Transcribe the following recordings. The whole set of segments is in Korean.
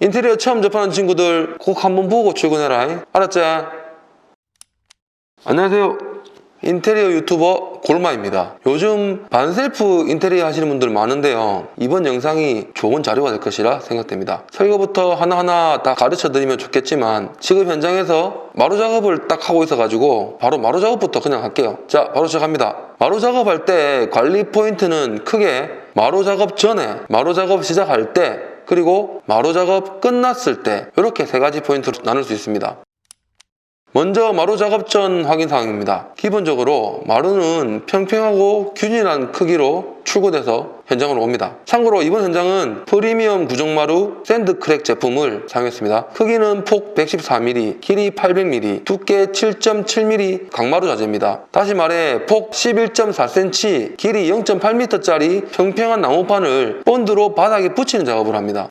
인테리어 처음 접하는 친구들 꼭 한번 보고 출근해라. 알았지? 안녕하세요. 인테리어 유튜버 골마입니다. 요즘 반셀프 인테리어 하시는 분들 많은데요. 이번 영상이 좋은 자료가 될 것이라 생각됩니다. 설계부터 하나하나 다 가르쳐 드리면 좋겠지만 지금 현장에서 마루 작업을 딱 하고 있어가지고 바로 마루 작업부터 그냥 할게요. 자, 바로 시작합니다. 마루 작업할 때 관리 포인트는 크게 마루 작업 전에, 마루 작업 시작할 때, 그리고 마루 작업 끝났을 때 이렇게 세 가지 포인트로 나눌 수 있습니다. 먼저 마루 작업 전 확인 사항입니다. 기본적으로 마루는 평평하고 균일한 크기로 출고돼서 현장으로 옵니다. 참고로 이번 현장은 프리미엄 구정마루 샌드 크랙 제품을 사용했습니다. 크기는 폭 114mm, 길이 800mm, 두께 7.7mm 강마루 자재입니다. 다시 말해 폭 11.4cm, 길이 0.8m짜리 평평한 나무판을 본드로 바닥에 붙이는 작업을 합니다.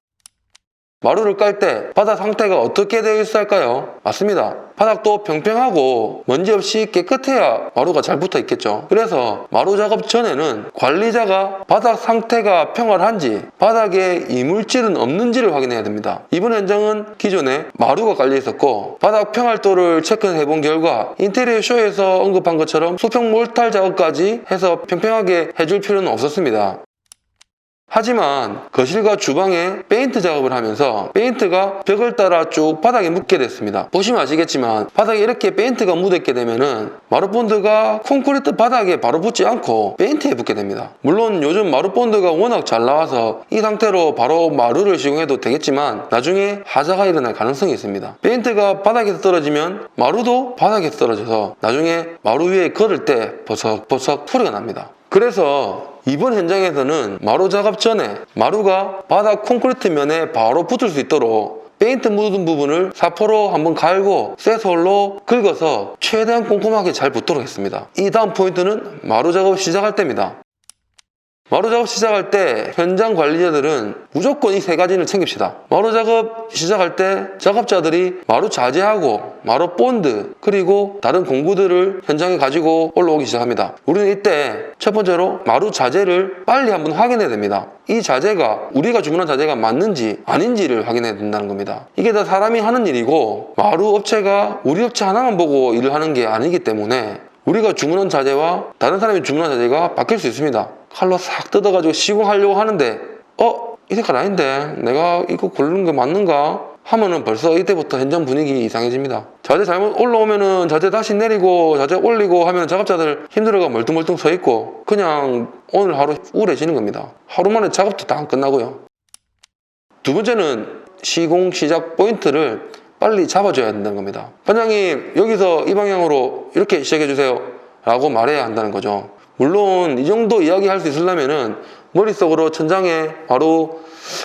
마루를 깔 때 바닥 상태가 어떻게 되어 있어야 할까요? 맞습니다. 바닥도 평평하고 먼지 없이 깨끗해야 마루가 잘 붙어 있겠죠. 그래서 마루 작업 전에는 관리자가 바닥 상태가 평활한지 바닥에 이물질은 없는지를 확인해야 됩니다. 이번 현장은 기존에 마루가 깔려 있었고 바닥 평활도를 체크해 본 결과 인테리어 쇼에서 언급한 것처럼 수평 몰탈 작업까지 해서 평평하게 해줄 필요는 없었습니다. 하지만 거실과 주방에 페인트 작업을 하면서 페인트가 벽을 따라 쭉 바닥에 묻게 됐습니다. 보시면 아시겠지만 바닥에 이렇게 페인트가 묻었게 되면은 마루본드가 콘크리트 바닥에 바로 붙지 않고 페인트에 붙게 됩니다. 물론 요즘 마루본드가 워낙 잘 나와서 이 상태로 바로 마루를 시공해도 되겠지만 나중에 하자가 일어날 가능성이 있습니다. 페인트가 바닥에서 떨어지면 마루도 바닥에서 떨어져서 나중에 마루 위에 걸을 때 버석버석 소리가 납니다. 그래서 이번 현장에서는 마루 작업 전에 마루가 바닥 콘크리트 면에 바로 붙을 수 있도록 페인트 묻은 부분을 사포로 한번 갈고 쇠솔로 긁어서 최대한 꼼꼼하게 잘 붙도록 했습니다. 이 다음 포인트는 마루 작업 시작할 때입니다. 마루 작업 시작할 때 현장 관리자들은 무조건 이 세 가지를 챙깁시다. 마루 작업 시작할 때 작업자들이 마루 자재하고 마루 본드 그리고 다른 공구들을 현장에 가지고 올라오기 시작합니다. 우리는 이때 첫 번째로 마루 자재를 빨리 한번 확인해야 됩니다. 이 자재가 우리가 주문한 자재가 맞는지 아닌지를 확인해야 된다는 겁니다. 이게 다 사람이 하는 일이고 마루 업체가 우리 업체 하나만 보고 일을 하는 게 아니기 때문에 우리가 주문한 자재와 다른 사람이 주문한 자재가 바뀔 수 있습니다. 칼로 싹 뜯어가지고 시공하려고 하는데 어? 이 색깔 아닌데 내가 이거 고르는 게 맞는가? 하면은 벌써 이때부터 현장 분위기 이상해집니다. 자재 잘못 올라오면은 자재 다시 내리고 자재 올리고 하면 작업자들 힘들어가 멀뚱멀뚱 서 있고 그냥 오늘 하루 우울해지는 겁니다. 하루 만에 작업도 다 안 끝나고요. 두 번째는 시공 시작 포인트를 빨리 잡아줘야 된다는 겁니다. 반장님 여기서 이 방향으로 이렇게 시작해 주세요 라고 말해야 한다는 거죠. 물론 이 정도 이야기 할 수 있으려면은 머릿속으로 천장에 바로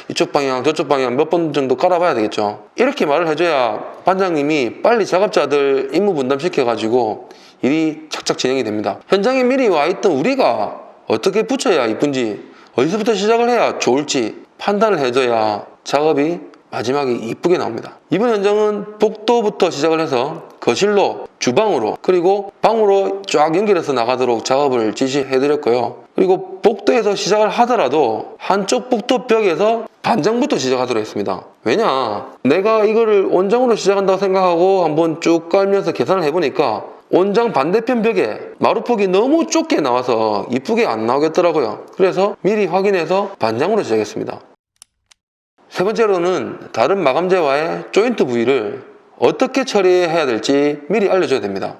이쪽 방향 저쪽 방향 몇 번 정도 깔아봐야 되겠죠. 이렇게 말을 해줘야 반장님이 빨리 작업자들 임무 분담시켜 가지고 일이 착착 진행이 됩니다. 현장에 미리 와 있던 우리가 어떻게 붙여야 이쁜지 어디서부터 시작을 해야 좋을지 판단을 해줘야 작업이 마지막에 이쁘게 나옵니다. 이번 현장은 복도부터 시작을 해서 거실로 주방으로 그리고 방으로 쫙 연결해서 나가도록 작업을 지시해 드렸고요. 그리고 복도에서 시작을 하더라도 한쪽 복도 벽에서 반장부터 시작하도록 했습니다. 왜냐? 내가 이거를 원장으로 시작한다고 생각하고 한번 쭉 깔면서 계산을 해보니까 원장 반대편 벽에 마루폭이 너무 좁게 나와서 이쁘게 안 나오겠더라고요. 그래서 미리 확인해서 반장으로 시작했습니다. 세 번째로는 다른 마감재와의 조인트 부위를 어떻게 처리해야 될지 미리 알려줘야 됩니다.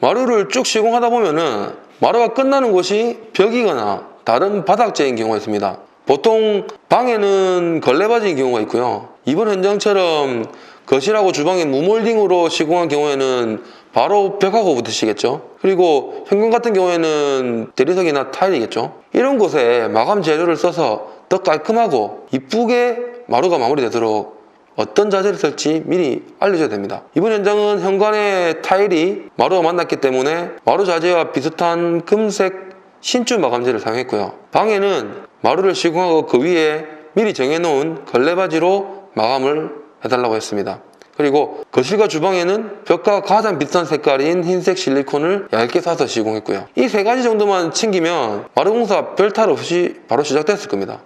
마루를 쭉 시공하다 보면은 마루가 끝나는 곳이 벽이거나 다른 바닥재인 경우가 있습니다. 보통 방에는 걸레바지인 경우가 있고요. 이번 현장처럼 거실하고 주방에 무몰딩으로 시공한 경우에는 바로 벽하고 붙으시겠죠. 그리고 현관 같은 경우에는 대리석이나 타일이겠죠. 이런 곳에 마감 재료를 써서 더 깔끔하고 이쁘게 마루가 마무리되도록 어떤 자재를 쓸지 미리 알려줘야 됩니다. 이번 현장은 현관에 타일이 마루와 만났기 때문에 마루 자재와 비슷한 금색 신주 마감재를 사용했고요. 방에는 마루를 시공하고 그 위에 미리 정해놓은 걸레바지로 마감을 해달라고 했습니다. 그리고 거실과 주방에는 벽과 가장 비슷한 색깔인 흰색 실리콘을 얇게 사서 시공했고요. 이 세 가지 정도만 챙기면 마루 공사 별탈 없이 바로 시작됐을 겁니다.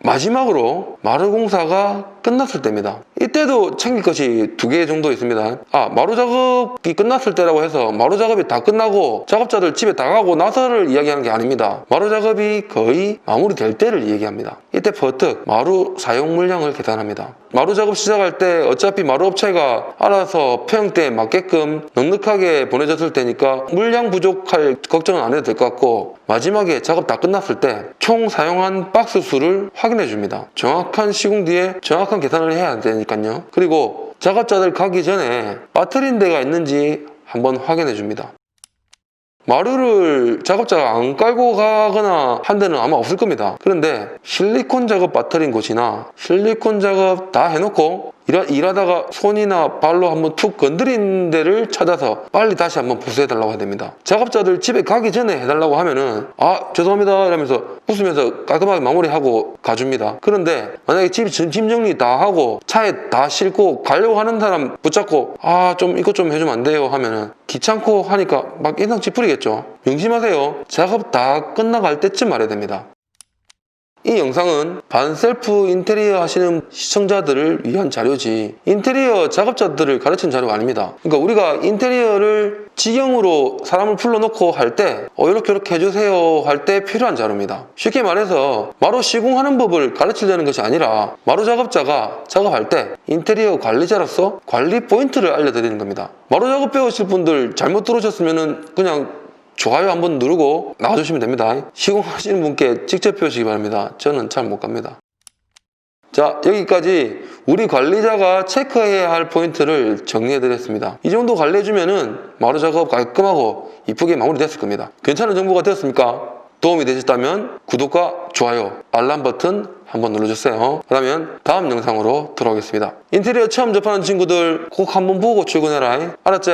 마지막으로 마루 공사가 끝났을 때입니다. 이때도 챙길 것이 두 개 정도 있습니다. 아, 마루 작업이 끝났을 때라고 해서 마루 작업이 다 끝나고 작업자들 집에 다 가고 나서를 이야기하는 게 아닙니다. 마루 작업이 거의 마무리될 때를 얘기합니다. 이때 버뜩 마루 사용 물량을 계산합니다. 마루 작업 시작할 때 어차피 마루 업체가 알아서 평때에 맞게끔 넉넉하게 보내줬을 테니까 물량 부족할 걱정은 안 해도 될 것 같고 마지막에 작업 다 끝났을 때 총 사용한 박스 수를 확인해 줍니다. 정확한 시공 뒤에 정확한 계산을 해야 되니까요. 그리고 작업자들 가기 전에 빠트린 데가 있는지 한번 확인해 줍니다. 마루를 작업자가 안 깔고 가거나 한 데는 아마 없을 겁니다. 그런데 실리콘 작업 빠뜨린 곳이나 실리콘 작업 다 해놓고 일하, 일하다가 손이나 발로 한번 툭 건드린 데를 찾아서 빨리 다시 한번 보수해달라고 해야 됩니다. 작업자들 집에 가기 전에 해달라고 하면은 아 죄송합니다 이러면서 웃으면서 깔끔하게 마무리하고 가줍니다. 그런데 만약에 집 짐 정리 다 하고 차에 다 싣고 가려고 하는 사람 붙잡고 아 좀 이것 좀 해주면 안 돼요 하면은 귀찮고 하니까 막 인상 찌푸리겠죠. 명심하세요. 작업 다 끝나갈 때쯤 말해야 됩니다. 이 영상은 반셀프 인테리어 하시는 시청자들을 위한 자료지 인테리어 작업자들을 가르치는 자료가 아닙니다. 그러니까 우리가 인테리어를 직영으로 사람을 불러놓고 할 때 어, 이렇게 이렇게 해주세요 할 때 필요한 자료입니다. 쉽게 말해서 마루 시공하는 법을 가르치려는 것이 아니라 마루 작업자가 작업할 때 인테리어 관리자로서 관리 포인트를 알려드리는 겁니다. 마루 작업 배우실 분들 잘못 들으셨으면 그냥 좋아요 한번 누르고 나와주시면 됩니다. 시공하시는 분께 직접 배우시기 바랍니다. 저는 잘 못 갑니다. 자, 여기까지 우리 관리자가 체크해야 할 포인트를 정리해 드렸습니다. 이 정도 관리해주면은 마루 작업 깔끔하고 이쁘게 마무리됐을 겁니다. 괜찮은 정보가 되었습니까? 도움이 되셨다면 구독과 좋아요, 알람 버튼 한번 눌러주세요. 그러면 다음 영상으로 돌아오겠습니다. 인테리어 처음 접하는 친구들 꼭 한번 보고 출근해라. 알았지?